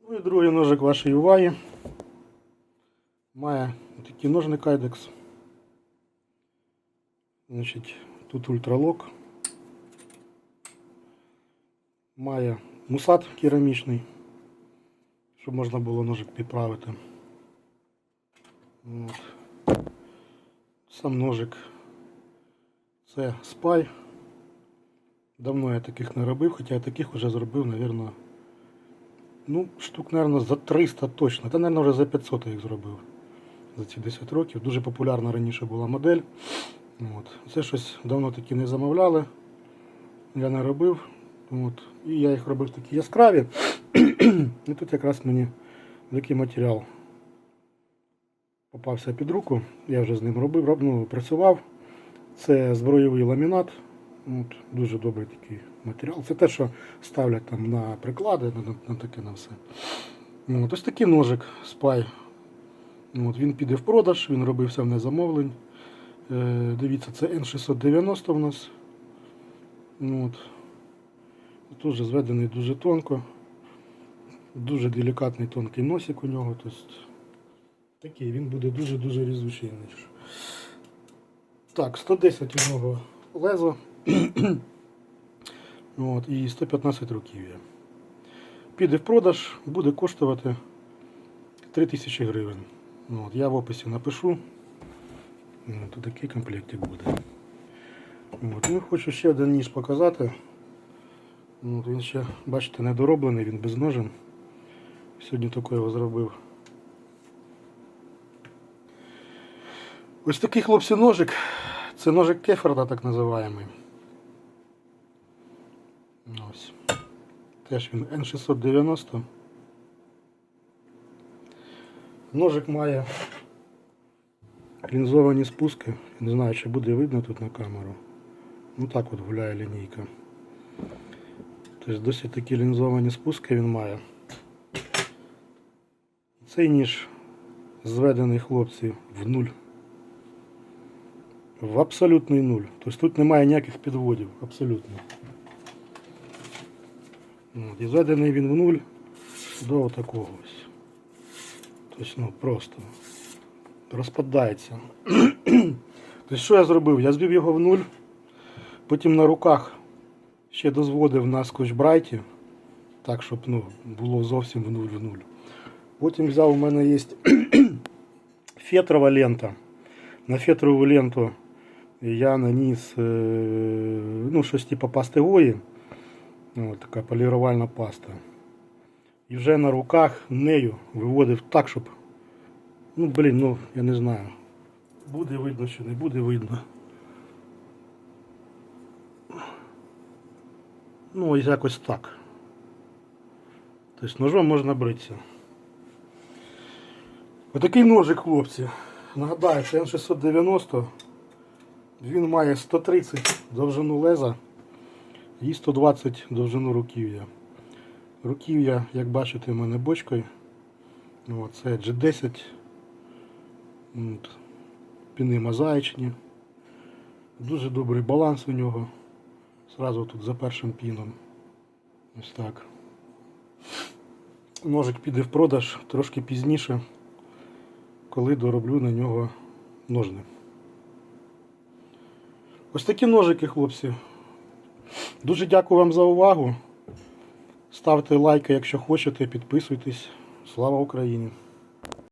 Ну і другий ножик вашої уваги. Має такий ножник Kydex. Значить, тут ультралок. Має мусат керамічний, щоб можна було ножик підправити. От. Сам ножик. Це спай. Давно я таких не робив, хоча я таких вже зробив, мабуть, ну, штук, мабуть, за 300 точно. Та, мабуть, вже за 500 я їх зробив за ці 10 років. Дуже популярна раніше була модель. От. Це щось давно такі не замовляли. Я не робив. От. І я їх робив такі яскраві. І тут якраз мені такий матеріал попався під руку. Я вже з ним робив, роб- ну, працював. Це зброєвий ламінат. От, дуже добрий такий матеріал. Це те, що ставлять там на приклади, на, на, на таке на все. От, ось такий ножик спай. От, він піде в продаж, він робився в незамовлень. Е, дивіться, це N690 у нас. От. Дуже зведений дуже тонко. Дуже делікатний тонкий носик у нього. Тобто, такий, він буде дуже-дуже різучий. Так, 110 у нього лезо. От, і 115 руків'я. Піде в продаж, буде коштувати 3000 гривень. От, я в описі напишу. От, такий комплектик буде. От, ну, хочу ще один ніж показати. От, він ще, бачите, недороблений, він без ножен. Сьогодні таке його зробив. Ось такий хлопці ножик. Це ножик Кеферда, так називаємий. Ось. Теж він N690. Ножик має лінзовані спуски. Не знаю, чи буде видно тут на камеру. Ну так от гуляє лінійка. Тобто досить такі лінзовані спуски він має. Цей ніж зведений хлопці в нуль. В абсолютний нуль. Тобто тут немає ніяких підводів. Абсолютно. От, і зведений він в нуль до такого ось. Тобто, ну просто розпадається. тобто, що я зробив? Я звів його в нуль, потім на руках ще дозводив на скотч-брайті, так, щоб ну, було зовсім в нуль в нуль. Потім взяв, у мене є фетрова лента. На фетрову ленту я наніс е, ну, щось типу пасти Гої. Ось така полірувальна паста. І вже на руках нею виводив так, щоб. Ну, блін, ну я не знаю. Буде видно чи не буде видно. Ну, ось якось так. Тобто ножом можна бритися. Отакий ножик, хлопці. Нагадаю, це N690. Він має 130 довжину леза і 120 довжину руків'я. Руків'я, як бачите, в мене бочкою. От, це G10. От, Піни мозаїчні. Дуже добрий баланс у нього. Зразу тут за першим піном. Ось так. Ножик піде в продаж трошки пізніше, коли дороблю на нього ножни. Ось такі ножики, хлопці. Дуже дякую вам за увагу. Ставте лайки, якщо хочете, підписуйтесь. Слава Україні!